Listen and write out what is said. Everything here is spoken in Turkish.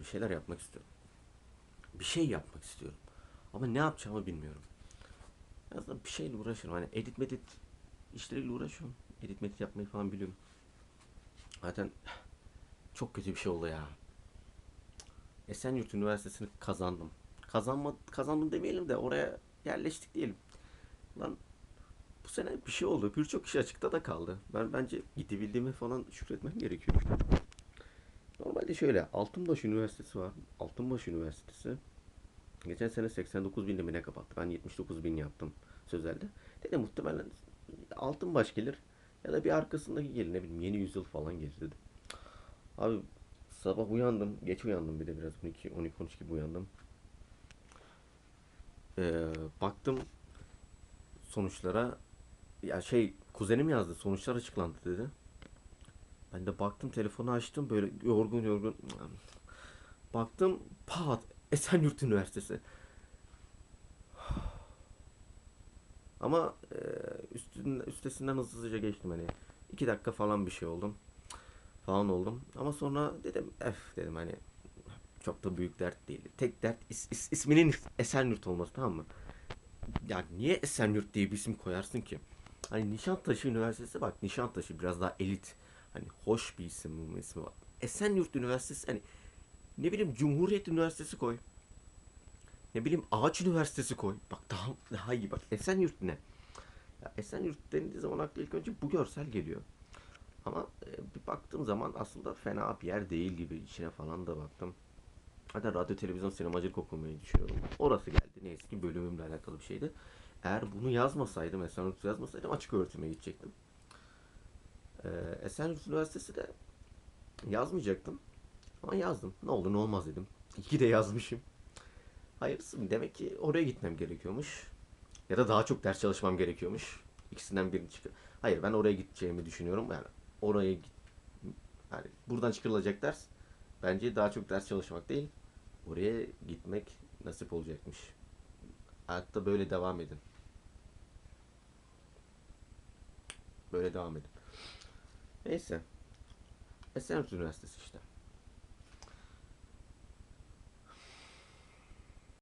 Bir şeyler yapmak istiyorum. Bir şey yapmak istiyorum. Ama ne yapacağımı bilmiyorum. Aslında bir şeyle uğraşırım. Hani edit medit işleriyle uğraşıyorum. Edit medit yapmayı falan biliyorum. Zaten çok kötü bir şey oldu ya. Esenyurt Üniversitesi'ni kazandım. Kazanma, kazandım demeyelim de oraya yerleştik diyelim. Lan bu sene bir şey oldu. Birçok kişi açıkta da kaldı. Ben bence gidebildiğime falan şükretmem gerekiyor. Normalde şöyle Altınbaş Üniversitesi var. Altınbaş Üniversitesi geçen sene 89 bin ne kapattı. Ben 79 bin yaptım sözelde. Dedi muhtemelen Altınbaş gelir ya da bir arkasındaki gelir ne bileyim yeni yüzyıl falan gelir dedim. Abi sabah uyandım. Geç uyandım bir de biraz 12 12 13 gibi uyandım. Ee, baktım sonuçlara ya şey kuzenim yazdı sonuçlar açıklandı dedi. Ben de baktım telefonu açtım böyle yorgun yorgun. Baktım pat Esenyurt Üniversitesi. Ama e, üstünden, üstesinden hızlıca geçtim hani. iki dakika falan bir şey oldum. Falan oldum. Ama sonra dedim ef dedim hani çok da büyük dert değil. Tek dert is, is- isminin Esenyurt olması tamam mı? Ya niye Esenyurt diye bir isim koyarsın ki? Hani Nişantaşı Üniversitesi bak Nişantaşı biraz daha elit. Hani hoş bir isim bu ismi var. Esenyurt Üniversitesi hani ne bileyim Cumhuriyet Üniversitesi koy. Ne bileyim Ağaç Üniversitesi koy. Bak daha daha iyi bak. Esenyurt ne? Ya Esenyurt denildiği zaman akla ilk önce bu görsel geliyor. Ama e, bir baktığım zaman aslında fena bir yer değil gibi. İçine falan da baktım. Hatta radyo, televizyon, sinemacılık okumayı düşünüyorum. Orası geldi. Neyse ki bölümümle alakalı bir şeydi. Eğer bunu yazmasaydım, Esenyurt yazmasaydım açık öğretime gidecektim. Ee, Esenyurt Üniversitesi de yazmayacaktım. Ama yazdım. Ne olur ne olmaz dedim. İki de yazmışım. Hayırlısı demek ki oraya gitmem gerekiyormuş. Ya da daha çok ders çalışmam gerekiyormuş. İkisinden birini çıkar. Hayır ben oraya gideceğimi düşünüyorum. Yani oraya git yani buradan çıkarılacak ders bence daha çok ders çalışmak değil. Oraya gitmek nasip olacakmış. Hayatta böyle devam edin. Böyle devam edin. Neyse. Esenyurt Üniversitesi işte.